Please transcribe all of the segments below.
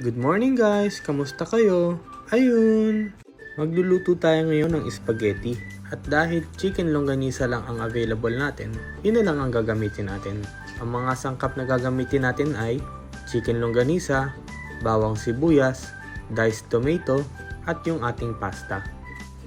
Good morning guys! Kamusta kayo? Ayun! Magluluto tayo ngayon ng spaghetti. At dahil chicken longganisa lang ang available natin, yun na lang ang gagamitin natin. Ang mga sangkap na gagamitin natin ay chicken longganisa, bawang sibuyas, diced tomato, at yung ating pasta.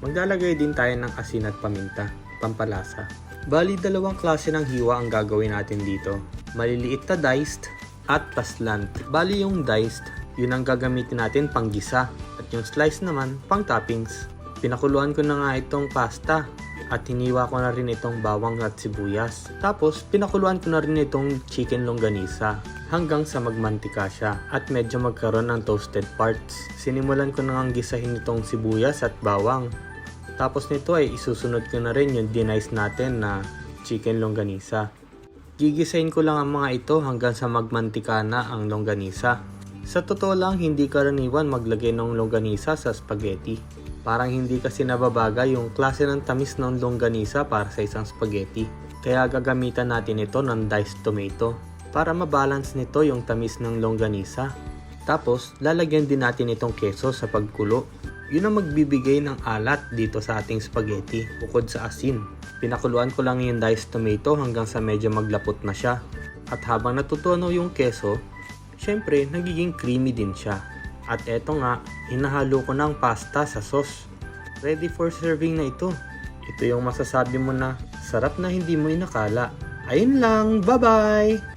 Maglalagay din tayo ng asin at paminta, pampalasa. Bali, dalawang klase ng hiwa ang gagawin natin dito. Maliliit na diced at paslant. Bali yung diced, yun ang gagamitin natin pang gisa. At yung slice naman, pang toppings. Pinakuluan ko na nga itong pasta at hiniwa ko na rin itong bawang at sibuyas. Tapos, pinakuluan ko na rin itong chicken longganisa hanggang sa magmantika siya at medyo magkaroon ng toasted parts. Sinimulan ko na ngang gisahin itong sibuyas at bawang. Tapos nito ay isusunod ko na rin yung dinice natin na chicken longganisa. Gigisahin ko lang ang mga ito hanggang sa magmantika na ang longganisa. Sa totoo lang, hindi karaniwan maglagay ng longganisa sa spaghetti. Parang hindi kasi nababagay yung klase ng tamis ng longganisa para sa isang spaghetti. Kaya gagamitan natin ito ng diced tomato para mabalance nito yung tamis ng longganisa. Tapos, lalagyan din natin itong keso sa pagkulo. Yun ang magbibigay ng alat dito sa ating spaghetti bukod sa asin. Pinakuluan ko lang yung diced tomato hanggang sa medyo maglapot na siya. At habang natutunaw yung keso, syempre nagiging creamy din siya. At eto nga, hinahalo ko ng pasta sa sauce. Ready for serving na ito. Ito yung masasabi mo na sarap na hindi mo inakala. Ayun lang, bye-bye!